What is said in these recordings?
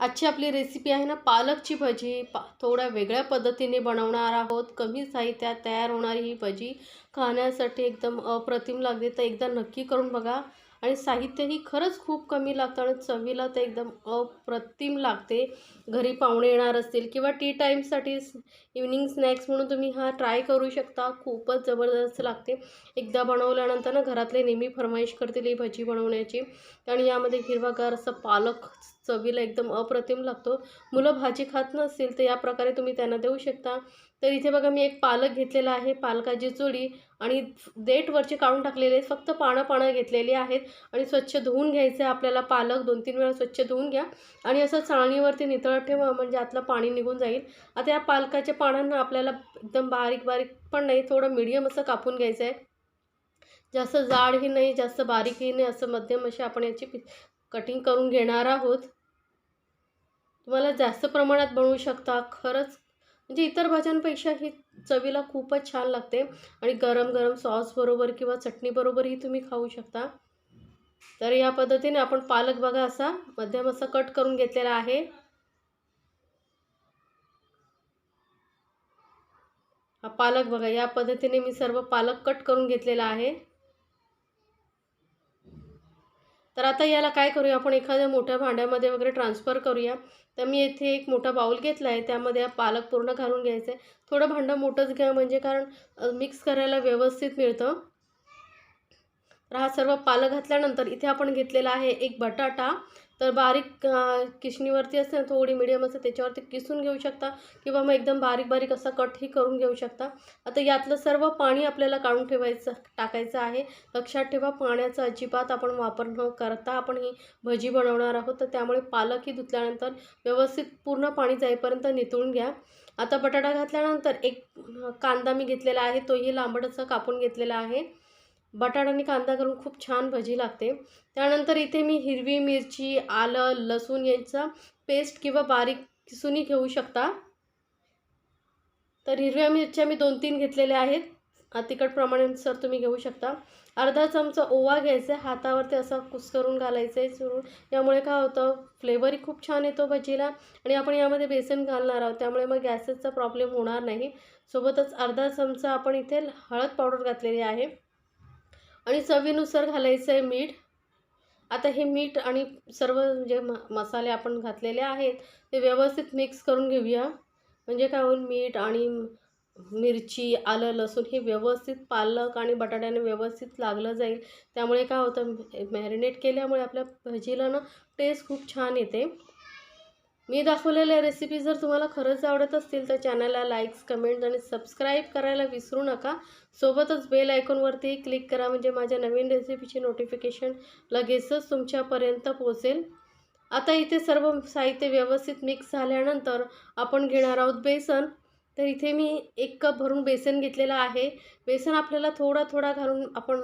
आजची आपली रेसिपी आहे ना पालकची भजी. पा थोड्या वेगळ्या पद्धतीने बनवणार आहोत. कमी साहित्यात तयार होणारी ही भजी खाण्यासाठी एकदम अप्रतिम लागते. तर एकदा नक्की करून बघा. आणि साहित्यही खरंच खूप कमी लागतं आणि चवीला तर एकदम अप्रतिम लागते. घरी पाहुणे येणार असतील किंवा टी टाईमसाठी इव्हनिंग स्नॅक्स म्हणून तुम्ही हा ट्राय करू शकता. खूपच जबरदस्त लागते. एकदा बनवल्यानंतर ना घरातले नेहमी फरमाईश करतील ही भजी बनवण्याची. आणि यामध्ये हिरवागार असं पालक चवीला एकदम अप्रतिम लागतो. मुलं भाजी खात नसतील तर या प्रकारे तुम्ही त्यांना देऊ शकता. तर इथे बघा मी एक पालक घेतलेला आहे पालकाची चुडी आणि देठवरची काढून टाकलेले आहेत फक्त पानं पानं घेतलेली आहेत आणि स्वच्छ धुवून घ्यायचं आहे आपल्याला पालक दोन तीन वेळा स्वच्छ धुवून घ्या आणि असं चाळणीवरती नितळत ठेवा म्हणजे आतलं पाणी निघून जाईल. आता या पालकाच्या पानांना आपल्याला एकदम बारीक बारीक पण नाही थोडं मिडियम असं कापून घ्यायचं आहे. जास्त जाडही नाही जास्त बारीकही नाही असं मध्यम अशी आपण याची कटिंग करून घेणार आहोत. तुम्हाला जास्त प्रमाणात बनवू शकता खरंच म्हणजे इतर भाज्यांपेक्षा ही चवीला खूपच छान लागते. आणि गरम गरम सॉसबरोबर किंवा चटणीबरोबरही तुम्ही खाऊ शकता. तर या पद्धतीने आपण पालक बघा असा मध्यम असा कट करून घेतलेला आहे. हा पालक बघा या पद्धतीने मी सर्व पालक कट करून घेतलेला आहे. तर आता याला काय करूया आपण एखाद्या मोठ्या भांड्यामध्ये वगैरे ट्रान्सफर करूया. तर मी येथे एक मोठा बाऊल घेतला आहे त्यामध्ये पालक पूर्ण घालून घ्यायचं आहे. थोडं भांडं मोठंच घ्या म्हणजे कारण मिक्स करायला व्यवस्थित मिळतं. तर हा सर्व पालक घातल्यानंतर इथे आपण घेतलेला आहे एक बटाटा. तर बारीक किशणीवरती असते ना थोडी मिडियम असते त्याच्यावरती किसून घेऊ शकता. किंवा मग एकदम बारीक बारीक असा कटही करून घेऊ शकता. आता यातलं सर्व पाणी आपल्याला काढून ठेवायचं टाकायचं आहे. लक्षात ठेवा पाण्याचा अजिबात आपण वापर न करता आपण ही भजी बनवणार आहोत. तर त्यामुळे पालकही धुतल्यानंतर व्यवस्थित पूर्ण पाणी जाईपर्यंत नितळून घ्या. आता बटाटा घातल्यानंतर एक कांदा मी घेतलेला आहे. तोही लांबट कापून घेतलेला आहे. बटाटा आणि कांदा घालून खूप छान भजी लागते. त्यानंतर इथे मी हिरवी मिरची आलं लसूण यांचा पेस्ट किंवा बारीक किसूनही घेऊ शकता. तर हिरव्या मिरच्या मी दोन तीन घेतलेल्या आहेत. तिखटप्रमाणेनुसार तुम्ही घेऊ शकता. अर्धा चमचा ओवा घ्यायचा आहे. हातावरती असा कुस करून घालायचं आहे चुरून. यामुळे काय होतं फ्लेवरही खूप छान येतो भजीला आणि आपण यामध्ये बेसन घालणार आहोत. त्यामुळे मग गॅसेसचा प्रॉब्लेम होणार नाही. सोबतच अर्धा चमचा आपण इथे हळद पावडर घातलेली आहे. आणि चवीनुसार घालायचं आहे मीठ. आता हे मीठ आणि सर्व जे म मसाले आपण घातलेले आहेत ते व्यवस्थित मिक्स करून घेऊया. म्हणजे काय होईल मीठ आणि मिरची आलं लसूण हे व्यवस्थित पालक आणि बटाट्याने व्यवस्थित लागलं जाईल. त्यामुळे काय होतं मॅरिनेट केल्यामुळे आपल्या भजीला ना टेस्ट खूप छान येते. मी दाखवलेल्या रेसिपी जर तुम्हाला खरंच आवडत असतील तर चॅनलला लाईक्स कमेंट्स आणि सबस्क्राईब करायला विसरू नका. सोबतच बेल आयकॉनवरती क्लिक करा म्हणजे माझ्या नवीन रेसिपीचे नोटिफिकेशन लगेचच तुमच्यापर्यंत पोहोचेल. आता इथे सर्व साहित्य व्यवस्थित मिक्स झाल्यानंतर आपण घेणार आहोत बेसन. तर इथे मी एक कप भरून बेसन घेतलेलं आहे. बेसन आपल्याला थोडा थोडा घालून आपण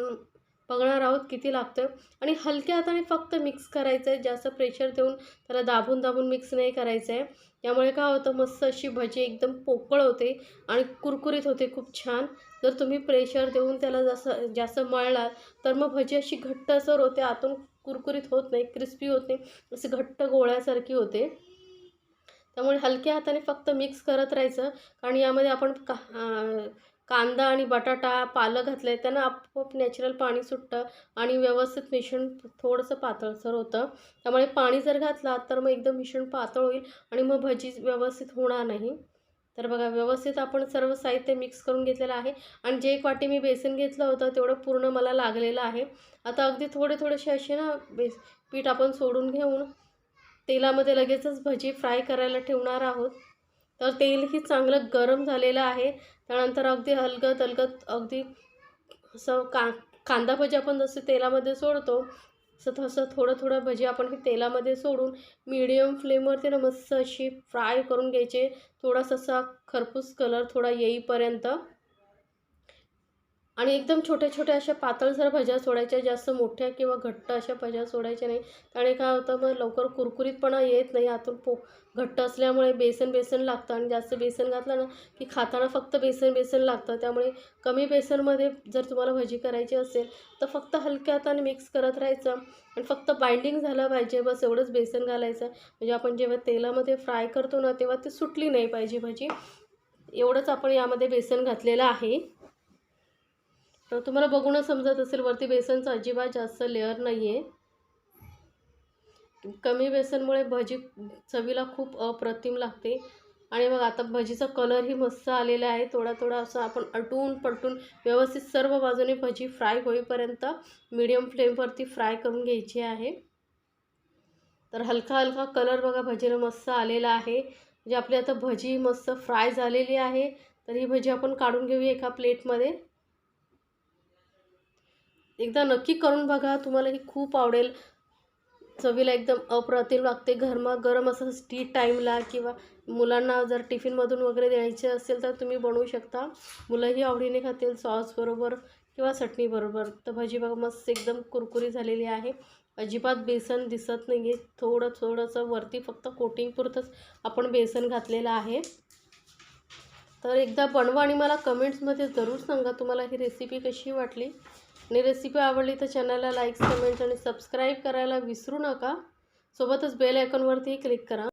बघणार आहोत किती लागतं आणि हलक्या हाताने फक्त मिक्स करायचं आहे जास्त प्रेशर देऊन त्याला दाबून दाबून मिक्स नाही करायचं आहे त्यामुळे काय होतं मस्त अशी भजी एकदम पोकळ होते आणि कुरकुरीत होते खूप छान. जर तुम्ही प्रेशर देऊन त्याला जास्त जास्त मळलात तर मग भजी अशी घट्ट असं होते आतून कुरकुरीत होत नाही क्रिस्पी होत नाही असे घट्ट गोळ्यासारखी होते. त्यामुळे हलक्या हाताने फक्त मिक्स करत राहायचं. कारण यामध्ये आपण का कांदा आणि बटाटा पालक घातलं आहे त्यांना आपोआप नॅचरल पाणी सुटतं आणि व्यवस्थित मिश्रण थोडंसं पातळसर होतं. त्यामुळे पाणी जर घातला तर मग एकदम मिश्रण पातळ होईल आणि मग भजी व्यवस्थित होणार नाही. तर बघा व्यवस्थित आपण सर्व साहित्य मिक्स करून घेतलेलं आहे. आणि जे एक वाटी मी बेसन घेतलं होतं तेवढं पूर्ण मला लागलेलं आहे. आता अगदी थोडे थोडेसे असे ना बेस पीठ आपण सोडून घेऊन तेलामध्ये लगेचच भजी फ्राय करायला ठेवणार आहोत. तर तेलही चांगलं गरम झालेलं आहे. त्यानंतर अगदी हलगत हलगत अगदी असं का कांदा भजी आपण जसं तेलामध्ये सोडतो असं तसं थोडं थोडं भजी आपण हे तेलामध्ये सोडून मीडियम फ्लेमवरती ना मस्त अशी फ्राय करून घ्यायचे. थोडासा असा खरपूस कलर थोडा येईपर्यंत आणि एकदम छोट्या छोट्या अशा पातळसर भज्या सोडायच्या जास्त मोठ्या किंवा घट्ट अशा भज्या सोडायच्या नाही. त्याने काय होतं मग लवकर कुरकुरीतपणा येत नाही आतून पो घट्ट असल्यामुळे बेसन बेसन लागतं आणि जास्त बेसन घातलं ना की खाताना फक्त बेसन बेसन लागतं. त्यामुळे कमी बेसनमध्ये जर तुम्हाला भजी करायची असेल तर फक्त हलक्या हाताने मिक्स करत राहायचं आणि फक्त बाइंडिंग झालं पाहिजे बस एवढंच बेसन घालायचं. म्हणजे आपण जेव्हा तेलामध्ये फ्राय करतो ना तेव्हा ती सुटली नाही पाहिजे भजी. एवढंच आपण यामध्ये बेसन घातलेलं आहे. तर तुम्हाला बघूनच समजत असेल वरती बेसनचं अजिबात जास्त लेअर नाही आहे कमी बेसनमुळे भजी चवीला खूप अप्रतिम लागते. आणि मग आता भजीचा कलरही मस्त आलेला आहे. थोडा थोडा असं आपण अटून पलटून व्यवस्थित सर्व बाजूने भजी फ्राय होईपर्यंत मीडियम फ्लेमवरती फ्राय करून घ्यायची आहे. तर हलका हलका कलर बघा भजीला मस्त आलेला आहे. म्हणजे आपली आता भजी मस्त फ्राय झालेली आहे. तर ही भजी आपण काढून घेऊया एका प्लेटमध्ये एकदा नक्की करून बघा. तुम्हाला ही खूप आवडेल. चवीला एकदम अप्रतिम लागते. गरमा गरम असं टी टाईमला किंवा मुलांना जर टिफिनमधून वगैरे द्यायचे असेल तर तुम्ही बनवू शकता. मुलंही आवडीने खातील. सॉसबरोबर किंवा चटणीबरोबर तर भाजी बघा मस्त एकदम कुरकुरी झालेली आहे. अजिबात बेसन दिसत नाही आहे थोडं थोडंसं वरती फक्त कोटिंगपुरतंच आपण बेसन घातलेलं आहे. तर एकदा बनवा आणि मला कमेंट्समध्ये जरूर सांगा तुम्हाला ही रेसिपी कशी वाटली. आणि रेसिपी आवडली तर चॅनलला लाईक्स कमेंट्स आणि सबस्क्राईब करायला विसरू नका. सोबतच बेल आयकॉनवरती क्लिक करा.